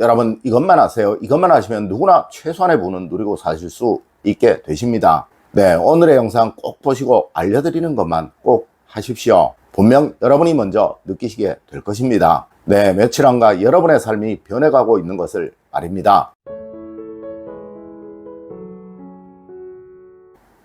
여러분 이것만 하세요. 이것만 하시면 누구나 최소한의 부는 누리고 사실 수 있게 되십니다. 네, 오늘의 영상 꼭 보시고 알려드리는 것만 꼭 하십시오. 분명 여러분이 먼저 느끼시게 될 것입니다. 네, 며칠 안가 여러분의 삶이 변해가고 있는 것을 말입니다.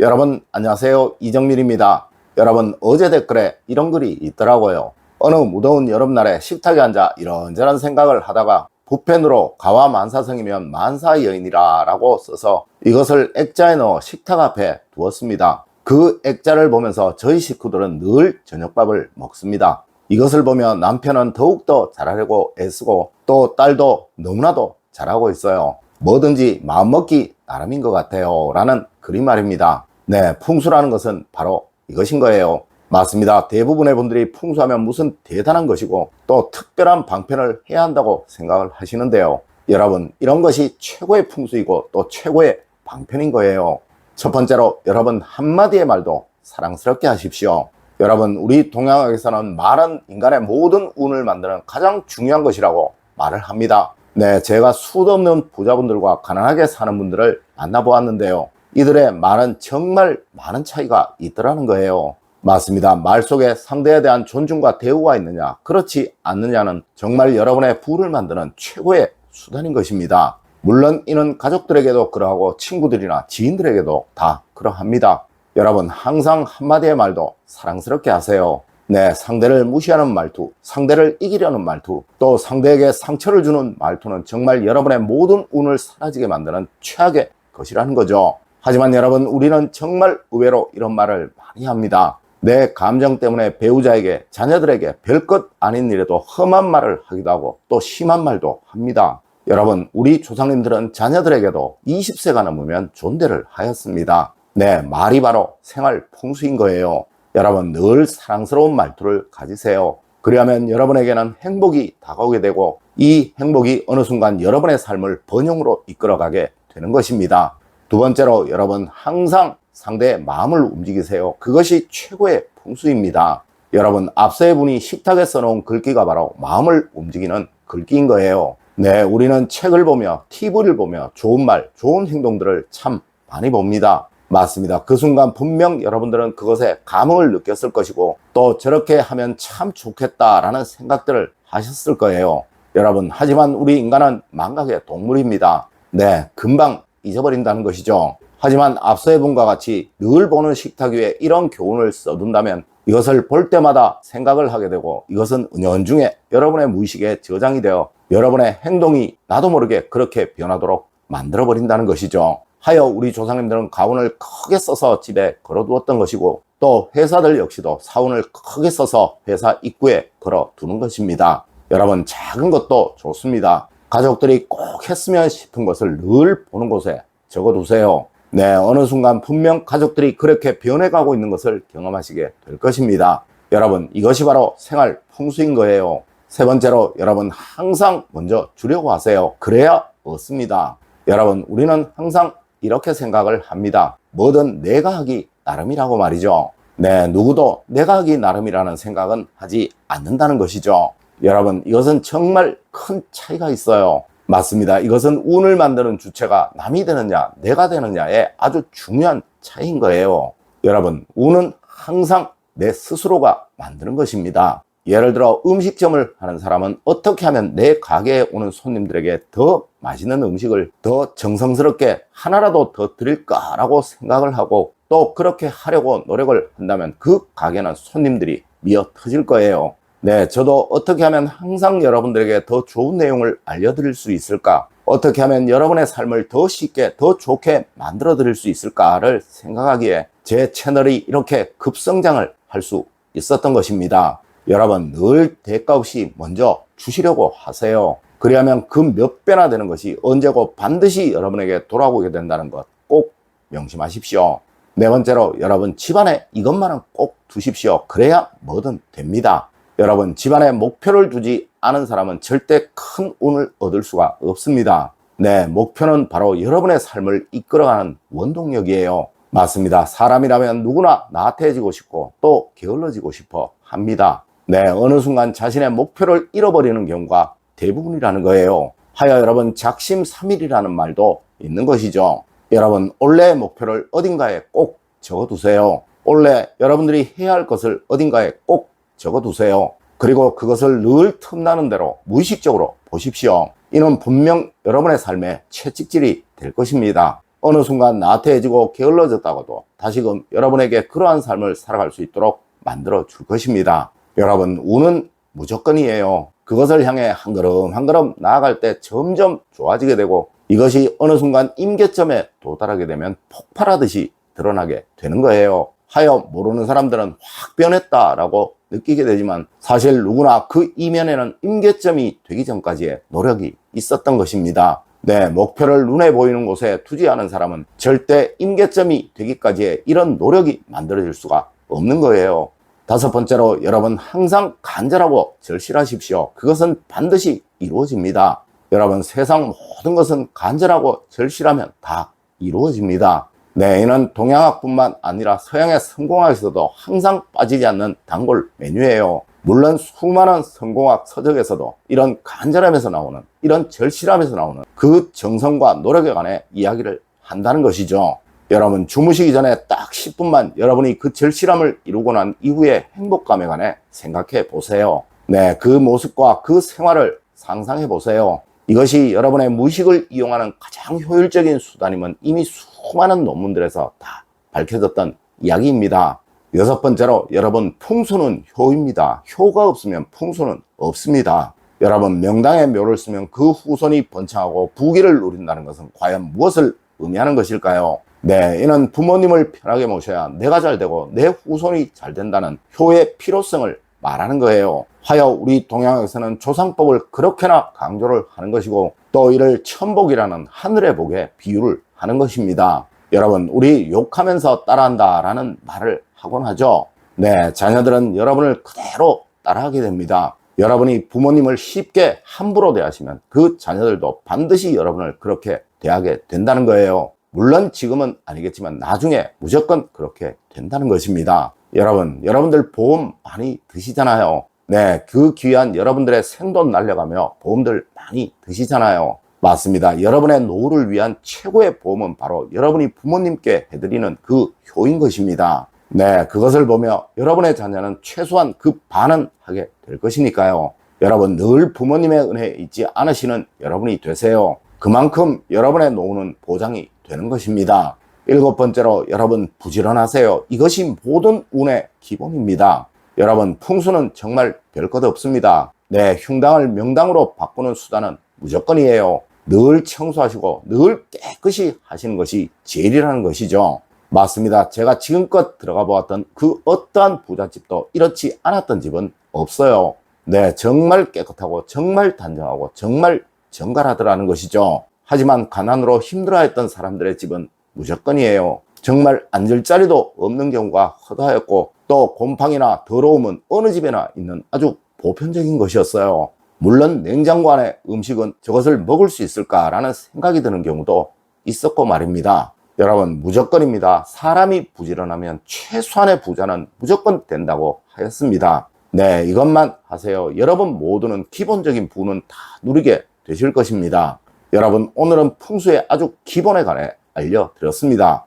여러분 안녕하세요 이정밀입니다 여러분 어제 댓글에 이런 글이 있더라고요 어느 무더운 여름날에 식탁에 앉아 이런저런 생각을 하다가 붓펜으로 가와 만사성이면 만사여인이라 라고 써서 이것을 액자에 넣어 식탁 앞에 두었습니다. 그 액자를 보면서 저희 식구들은 늘 저녁밥을 먹습니다. 이것을 보며 남편은 더욱더 잘하려고 애쓰고 또 딸도 너무나도 잘하고 있어요. 뭐든지 마음먹기 나름인 것 같아요. 라는 글이 말입니다. 네, 풍수라는 것은 바로 이것인 거예요. 맞습니다. 대부분의 분들이 풍수하면 무슨 대단한 것이고 또 특별한 방편을 해야 한다고 생각을 하시는데요. 여러분, 이런 것이 최고의 풍수이고 또 최고의 방편인 거예요. 첫 번째로 여러분 한마디의 말도 사랑스럽게 하십시오. 여러분, 우리 동양학에서는 말은 인간의 모든 운을 만드는 가장 중요한 것이라고 말을 합니다. 네, 제가 수도 없는 부자분들과 가난하게 사는 분들을 만나보았는데요. 이들의 말은 정말 많은 차이가 있더라는 거예요. 맞습니다. 말 속에 상대에 대한 존중과 대우가 있느냐, 그렇지 않느냐는 정말 여러분의 부를 만드는 최고의 수단인 것입니다. 물론 이는 가족들에게도 그러하고 친구들이나 지인들에게도 다 그러합니다. 여러분 항상 한마디의 말도 사랑스럽게 하세요. 네, 상대를 무시하는 말투, 상대를 이기려는 말투, 또 상대에게 상처를 주는 말투는 정말 여러분의 모든 운을 사라지게 만드는 최악의 것이라는 거죠. 하지만 여러분, 우리는 정말 의외로 이런 말을 많이 합니다. 내 감정 때문에 배우자에게, 자녀들에게 별것 아닌 일에도 험한 말을 하기도 하고 또 심한 말도 합니다. 여러분, 우리 조상님들은 자녀들에게도 20세가 넘으면 존대를 하였습니다. 네, 말이 바로 생활 풍수인 거예요. 여러분, 늘 사랑스러운 말투를 가지세요. 그리하면 여러분에게는 행복이 다가오게 되고 이 행복이 어느 순간 여러분의 삶을 번영으로 이끌어가게 되는 것입니다. 두 번째로 여러분 항상 상대의 마음을 움직이세요. 그것이 최고의 풍수입니다. 여러분 앞서의 분이 식탁에 써놓은 글귀가 바로 마음을 움직이는 글귀인 거예요. 네, 우리는 책을 보며 TV를 보며 좋은 말, 좋은 행동들을 참 많이 봅니다. 맞습니다. 그 순간 분명 여러분들은 그것에 감흥을 느꼈을 것이고 또 저렇게 하면 참 좋겠다라는 생각들을 하셨을 거예요. 여러분, 하지만 우리 인간은 망각의 동물입니다. 네, 금방 잊어버린다는 것이죠. 하지만 앞서의 분과 같이 늘 보는 식탁 위에 이런 교훈을 써둔다면 이것을 볼 때마다 생각을 하게 되고 이것은 은연중에 여러분의 무의식에 저장이 되어 여러분의 행동이 나도 모르게 그렇게 변하도록 만들어 버린다는 것이죠. 하여 우리 조상님들은 가훈을 크게 써서 집에 걸어두었던 것이고 또 회사들 역시도 사훈을 크게 써서 회사 입구에 걸어두는 것입니다. 여러분 작은 것도 좋습니다. 가족들이 꼭 했으면 싶은 것을 늘 보는 곳에 적어두세요. 네, 어느 순간 분명 가족들이 그렇게 변해가고 있는 것을 경험하시게 될 것입니다. 여러분, 이것이 바로 생활 풍수인 거예요. 세 번째로 여러분 항상 먼저 주려고 하세요. 그래야 얻습니다. 여러분, 우리는 항상 이렇게 생각을 합니다. 뭐든 내가 하기 나름이라고 말이죠. 네, 누구도 내가 하기 나름이라는 생각은 하지 않는다는 것이죠. 여러분, 이것은 정말 큰 차이가 있어요. 맞습니다. 이것은 운을 만드는 주체가 남이 되느냐, 내가 되느냐의 아주 중요한 차이인 거예요. 여러분, 운은 항상 내 스스로가 만드는 것입니다. 예를 들어 음식점을 하는 사람은 어떻게 하면 내 가게에 오는 손님들에게 더 맛있는 음식을 더 정성스럽게 하나라도 더 드릴까라고 생각을 하고 또 그렇게 하려고 노력을 한다면 그 가게는 손님들이 미어 터질 거예요. 네, 저도 어떻게 하면 항상 여러분들에게 더 좋은 내용을 알려드릴 수 있을까? 어떻게 하면 여러분의 삶을 더 쉽게, 더 좋게 만들어 드릴 수 있을까를 생각하기에 제 채널이 이렇게 급성장을 할 수 있었던 것입니다. 여러분, 늘 대가 없이 먼저 주시려고 하세요. 그리하면 그 몇 배나 되는 것이 언제고 반드시 여러분에게 돌아오게 된다는 것 꼭 명심하십시오. 네 번째로 여러분 집안에 이것만은 꼭 두십시오. 그래야 뭐든 됩니다. 여러분 집안에 목표를 두지 않은 사람은 절대 큰 운을 얻을 수가 없습니다. 네, 목표는 바로 여러분의 삶을 이끌어가는 원동력이에요. 맞습니다. 사람이라면 누구나 나태해지고 싶고 또 게을러지고 싶어 합니다. 네, 어느 순간 자신의 목표를 잃어버리는 경우가 대부분이라는 거예요. 하여 여러분 작심삼일이라는 말도 있는 것이죠. 여러분 올해의 목표를 어딘가에 꼭 적어두세요. 올해 여러분들이 해야 할 것을 어딘가에 꼭 적어두세요. 그리고 그것을 늘 틈나는 대로 무의식적으로 보십시오. 이는 분명 여러분의 삶의 채찍질이 될 것입니다. 어느 순간 나태해지고 게을러졌다가도 다시금 여러분에게 그러한 삶을 살아갈 수 있도록 만들어 줄 것입니다. 여러분, 운은 무조건이에요. 그것을 향해 한 걸음 한 걸음 나아갈 때 점점 좋아지게 되고 이것이 어느 순간 임계점에 도달하게 되면 폭발하듯이 드러나게 되는 거예요. 하여 모르는 사람들은 확 변했다라고 느끼게 되지만 사실 누구나 그 이면에는 임계점이 되기 전까지의 노력이 있었던 것입니다. 네, 목표를 눈에 보이는 곳에 않은 사람은 절대 임계점이 되기까지의 이런 노력이 만들어질 수가 없는 거예요. 다섯 번째로 여러분 항상 간절하고 절실하십시오. 그것은 반드시 이루어집니다. 여러분 세상 모든 것은 간절하고 절실하면 다 이루어집니다. 네, 이는 동양학뿐만 아니라 서양의 성공학에서도 항상 빠지지 않는 단골 메뉴예요. 물론 수많은 성공학 서적에서도 이런 간절함에서 나오는 이런 절실함에서 나오는 그 정성과 노력에 관해 이야기를 한다는 것이죠. 여러분 주무시기 전에 딱 10분만 여러분이 그 절실함을 이루고 난 이후의 행복감에 관해 생각해 보세요. 네, 그 모습과 그 생활을 상상해 보세요. 이것이 여러분의 무의식을 이용하는 가장 효율적인 수단임은 이미 수많은 논문들에서 다 밝혀졌던 이야기입니다. 여섯 번째로 여러분 풍수는 효입니다. 효가 없으면 풍수는 없습니다. 여러분 명당에 묘를 쓰면 그 후손이 번창하고 부귀를 누린다는 것은 과연 무엇을 의미하는 것일까요? 네, 이는 부모님을 편하게 모셔야 내가 잘 되고 내 후손이 잘 된다는 효의 필요성을 말하는 거예요. 하여 우리 동양에서는 조상법을 그렇게나 강조를 하는 것이고 또 이를 천복이라는 하늘의 복에 비유를 하는 것입니다. 여러분, 우리 욕하면서 따라한다 라는 말을 하곤 하죠. 네, 자녀들은 여러분을 그대로 따라하게 됩니다. 여러분이 부모님을 쉽게 함부로 대하시면 그 자녀들도 반드시 여러분을 그렇게 대하게 된다는 거예요. 물론 지금은 아니겠지만 나중에 무조건 그렇게 된다는 것입니다. 여러분, 여러분들 보험 많이 드시잖아요. 네, 그 귀한 여러분들의 생돈 날려가며 보험들 많이 드시잖아요. 맞습니다. 여러분의 노후를 위한 최고의 보험은 바로 여러분이 부모님께 해드리는 그 효인 것입니다. 네, 그것을 보며 여러분의 자녀는 최소한 그 반은 하게 될 것이니까요. 여러분 늘 부모님의 은혜에 있지 않으시는 여러분이 되세요. 그만큼 여러분의 노후는 보장이 되는 것입니다. 일곱 번째로 여러분 부지런하세요. 이것이 모든 운의 기본입니다. 여러분 풍수는 정말 별것 없습니다. 네, 흉당을 명당으로 바꾸는 수단은 무조건이에요. 늘 청소하시고 늘 깨끗이 하시는 것이 제일이라는 것이죠. 맞습니다. 제가 지금껏 들어가 보았던 그 어떠한 부잣집도 이렇지 않았던 집은 없어요. 네, 정말 깨끗하고 정말 단정하고 정말 정갈하더라는 것이죠. 하지만 가난으로 힘들어했던 사람들의 집은 무조건이에요. 정말 앉을 자리도 없는 경우가 허다하였고 또 곰팡이나 더러움은 어느 집에나 있는 아주 보편적인 것이었어요. 물론 냉장고 안에 음식은 저것을 먹을 수 있을까라는 생각이 드는 경우도 있었고 말입니다. 여러분 무조건입니다. 사람이 부지런하면 최소한의 부자는 무조건 된다고 하였습니다. 네, 이것만 하세요. 여러분 모두는 기본적인 부는 다 누리게 되실 것입니다. 여러분 오늘은 풍수의 아주 기본에 관해 알려드렸습니다.